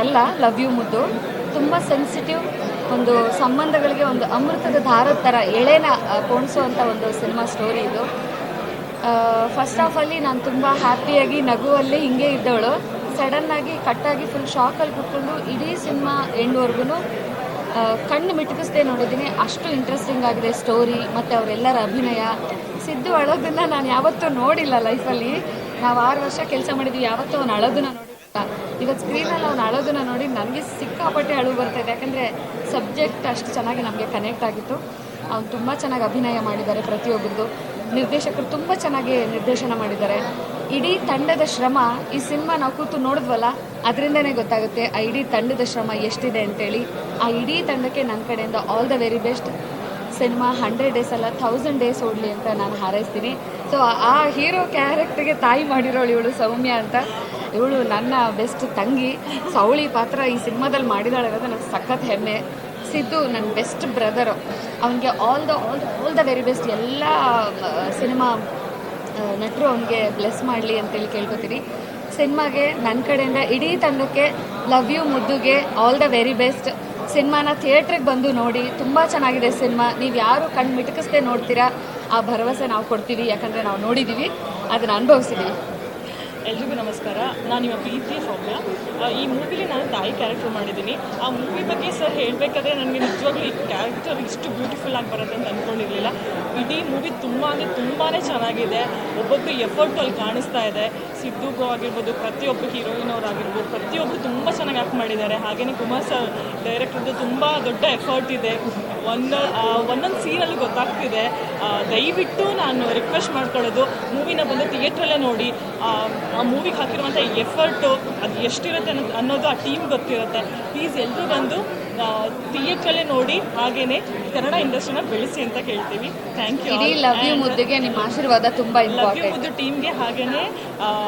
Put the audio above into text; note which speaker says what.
Speaker 1: ಅಲ್ಲ love you ಮುದ್ದು. ತುಂಬ ಸೆನ್ಸಿಟಿವ್ ಒಂದು ಸಂಬಂಧಗಳಿಗೆ ಒಂದು ಅಮೃತದ ದಾರದ ಥರ ಎಳೆನ ಪೋಣಿಸುವಂಥ ಒಂದು ಸಿನಿಮಾ ಸ್ಟೋರಿ ಇದು. ಫಸ್ಟ್ ಆಫ್ ಅಲ್ಲಿ ನಾನು ತುಂಬ ಹ್ಯಾಪಿಯಾಗಿ ನಗುವಲ್ಲಿ ಹಿಂಗೆ ಇದ್ದವಳು. ಸಡನ್ನಾಗಿ ಕಟ್ಟಾಗಿ ಫುಲ್ ಶಾಕಲ್ಲಿ ಕುತ್ಕೊಂಡು ಇಡೀ ಸಿನಿಮಾ ಎಂಡ್ವರೆಗೂ ಕಣ್ಣು ಮಿಟುಕಿಸ್ದೆ ನೋಡಿದ್ದೀನಿ. ಅಷ್ಟು ಇಂಟ್ರೆಸ್ಟಿಂಗ್ ಆಗಿದೆ ಸ್ಟೋರಿ ಮತ್ತು ಅವರೆಲ್ಲರ ಅಭಿನಯ. ಸಿದ್ದು ಅಳೋದನ್ನ ನಾನು ಯಾವತ್ತೂ ನೋಡಿಲ್ಲ ಲೈಫಲ್ಲಿ ನಾವು ಆರು ವರ್ಷ ಕೆಲಸ ಮಾಡಿದ್ವಿ, ಯಾವತ್ತೂ ಅವನು ಅಳೋದನ್ನ ನೋಡಿಲ್ಲ ಇವತ್ತು ಸ್ಕ್ರೀನಲ್ಲಿ ಅವ್ನು ಅಳೋದನ್ನ ನೋಡಿ ನನಗೆ ಸಿಕ್ಕಾಪಟ್ಟೆ ಅಳು ಬರ್ತಾಯಿದೆ ಯಾಕಂದರೆ ಸಬ್ಜೆಕ್ಟ್ ಅಷ್ಟು ಚೆನ್ನಾಗಿ ನಮಗೆ ಕನೆಕ್ಟ್ ಆಗಿತ್ತು. ಅವ್ನು ತುಂಬ ಚೆನ್ನಾಗಿ ಅಭಿನಯ ಮಾಡಿದ್ದಾರೆ ಪ್ರತಿಯೊಬ್ಬರದ್ದು ನಿರ್ದೇಶಕರು ತುಂಬ ಚೆನ್ನಾಗಿ ನಿರ್ದೇಶನ ಮಾಡಿದ್ದಾರೆ. ಇಡೀ ತಂಡದ ಶ್ರಮ ಈ ಸಿನಿಮಾ ನಾವು ಕೂತು ನೋಡಿದ್ವಲ್ಲ, ಅದರಿಂದನೇ ಗೊತ್ತಾಗುತ್ತೆ ಆ ಇಡೀ ತಂಡದ ಶ್ರಮ ಎಷ್ಟಿದೆ ಅಂತೇಳಿ. ಆ ಇಡೀ ತಂಡಕ್ಕೆ ನನ್ನ ಕಡೆಯಿಂದ all the very best cinema hundred days ಅಲ್ಲ ಥೌಸಂಡ್ ಡೇಸ್ ಓಡಲಿ ಅಂತ ನಾನು ಹಾರೈಸ್ತೀನಿ. ಸೊ ಆ ಹೀರೋ ಕ್ಯಾರೆಕ್ಟರ್ಗೆ ತಾಯಿ ಮಾಡಿರೋಳು ಇವಳು ಸೌಮ್ಯ ಅಂತ. ಇವಳು ನನ್ನ ಬೆಸ್ಟ್ ತಂಗಿ. ಸೊ ಅವಳಿ ಪಾತ್ರ ಈ ಸಿನಿಮಾದಲ್ಲಿ ಮಾಡಿದಾಳೆ ಅನ್ನೋದು ನನಗೆ ಸಖತ್ ಹೆಮ್ಮೆ. ಸಿದ್ದು ನನ್ನ ಬೆಸ್ಟ್ ಬ್ರದರು ಅವನಿಗೆ all the all the all the very best ಎಲ್ಲ ಸಿನಿಮಾ ನಟರು ಅವನಿಗೆ ಬ್ಲೆಸ್ ಮಾಡಲಿ ಅಂತೇಳಿ ಕೇಳ್ಕೊತೀನಿ. ಸಿನಿಮಾಗೆ ನನ್ನ ಕಡೆಯಿಂದ ಇಡೀ ತಂಡಕ್ಕೆ ಲವ್ ಯು ಮುದ್ದುಗೆ ಆಲ್ ದ ವೆರಿ ಬೆಸ್ಟ್ ಸಿನಿಮಾನ ಥಿಯೇಟ್ರಿಗೆ ಬಂದು ನೋಡಿ, ತುಂಬ ಚೆನ್ನಾಗಿದೆ ಸಿನಿಮಾ. ನೀವು ಯಾರು ಕಣ್ಣು ಮಿಟುಕಿಸ್ದೆ ನೋಡ್ತೀರಾ, ಆ ಭರವಸೆ ನಾವು ಕೊಡ್ತೀವಿ. ಯಾಕಂದರೆ ನಾವು ನೋಡಿದ್ದೀವಿ ಅದನ್ನು ಅನುಭವಿಸಿದ್ದೀವಿ
Speaker 2: ಎಲ್ರಿಗೂ ನಮಸ್ಕಾರ. ನಾನು ನಿಮ್ಮ ಪ್ರೀತಿ ಸೌಮ್ಯ. ಈ ಮೂವಿಲಿ ನಾನು ತಾಯಿ ಕ್ಯಾರೆಕ್ಟರ್ ಮಾಡಿದ್ದೀನಿ. ಆ ಮೂವಿ ಬಗ್ಗೆ ಸರ್ ಹೇಳಬೇಕಾದ್ರೆ ನನಗೆ ನಿಜವಾಗ್ಲೂ ಈ ಕ್ಯಾರೆಕ್ಟರ್ ಇಷ್ಟು ಬ್ಯೂಟಿಫುಲ್ ಆಗಿ ಬರುತ್ತೆ ಅಂತ ಅಂದ್ಕೊಂಡಿರಲಿಲ್ಲ ಇಡೀ ಮೂವಿ ತುಂಬ ಅಂದರೆ ತುಂಬಾ ಚೆನ್ನಾಗಿದೆ. ಒಬ್ಬೊಬ್ಬರು ಎಫರ್ಟ್ ಅಲ್ಲಿ ಕಾಣಿಸ್ತಾ ಇದೆ. ಸಿದ್ದು ಬ್ರೋ ಆಗಿರ್ಬೋದು ಪ್ರತಿಯೊಬ್ಬ ಹೀರೋಯಿನ್ ಆಗಿರ್ಬೋದು ಪ್ರತಿಯೊಬ್ಬರು ತುಂಬ ಚೆನ್ನಾಗಿ ಆ್ಯಕ್ಟ್ ಮಾಡಿದ್ದಾರೆ. ಹಾಗೆಯೇ ಕುಮಾರ್ ಸರ್ ಡೈರೆಕ್ಟರ್ದು ತುಂಬ ದೊಡ್ಡ ಎಫರ್ಟ್ ಇದೆ. ಒಂದು ಒಂದೊಂದು ಸೀನಲ್ಲಿ ಗೊತ್ತಾಗ್ತಿದೆ. ದಯವಿಟ್ಟು ನಾನು ರಿಕ್ವೆಸ್ಟ್ ಮಾಡ್ಕೊಳ್ಳೋದು ಮೂವಿನ ಬಂದು ಥಿಯೇಟ್ರಲ್ಲೇ ನೋಡಿ ಆ, ಮೂವಿಗೆ ಹಾಕಿರುವಂಥ ಎಫರ್ಟು ಅದು ಎಷ್ಟಿರುತ್ತೆ ಅನ್ನೋದು ಅನ್ನೋದು ಆ ಟೀಮ್ ಗೊತ್ತಿರುತ್ತೆ. ಪ್ಲೀಸ್ ಎಲ್ಲರೂ ಬಂದು ಥಿಯೇಟ್ರಲ್ಲೇ ನೋಡಿ ಹಾಗೇನೆ ಕನ್ನಡ ಇಂಡಸ್ಟ್ರಿನ ಬೆಳೆಸಿ ಅಂತ ಕೇಳ್ತೀವಿ. ಥ್ಯಾಂಕ್ ಯು
Speaker 1: ಲವ್ ಯು ಮುದ್ದಿಗೆ ನಿಮ್ಮ ಆಶೀರ್ವಾದ ತುಂಬ
Speaker 2: ಲವ್ ಯು ಮುದ್ದು ಟೀಮ್ಗೆ ಹಾಗೇನೆ